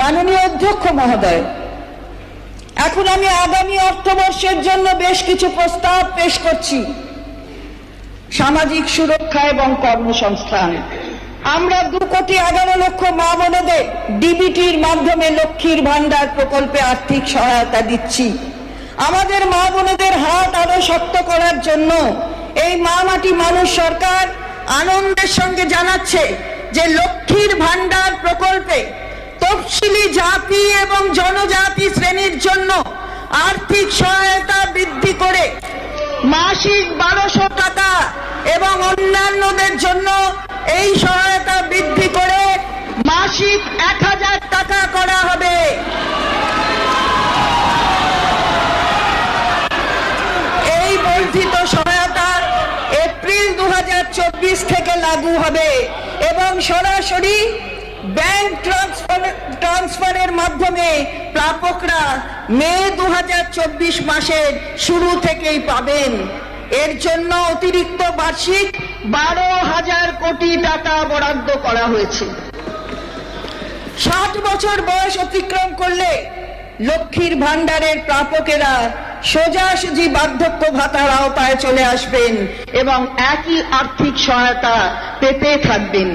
মাননীয় অধ্যক্ষ মহোদয়, এখন আমি আগামী অর্থবর্ষের জন্য বেশ কিছু প্রস্তাব পেশ করছি। সামাজিক সুরক্ষা এবং কর্মসংস্থান। আমরা দু কোটি এগারো লক্ষ মা বোনদের ডিবিটির মাধ্যমে লক্ষ্মীর ভান্ডার প্রকল্পে আর্থিক সহায়তা দিচ্ছি। আমাদের মা বোনদের হাত আরও শক্ত করার জন্য এই মা মাটি মানুষ সরকার আনন্দের সঙ্গে জানাচ্ছে যে লক্ষ্মীর ভান্ডার প্রকল্পে জাতি এবং জনজাতি শ্রেণির জন্য আর্থিক সহায়তা বৃদ্ধি করে মাসিক বারোশো টাকা এবং অন্যান্যদের জন্য এই সহায়তা বৃদ্ধি করে মাসিক এক হাজার টাকা করা হবে। এই বর্ধিত সহায়তা এপ্রিল দু হাজার চব্বিশ থেকে লাগু হবে এবং সরাসরি ব্যাংক ট্রান্সফার, ট্রান্সফারের মাধ্যমে প্রাপকরা মে দু মাসের শুরু থেকেই পাবেন। এর জন্য অতিরিক্ত বার্ষিক বারো হাজার কোটি টাকা বরাদ্দ করা হয়েছে। ষাট বছর বয়স অতিক্রম করলে লক্ষ্মীর ভান্ডারের প্রাপকেরা সোজাসুজি বার্ধক্য ভাতার আওতায় চলে আসবেন এবং একই আর্থিক সহায়তা পেতে থাকবেন।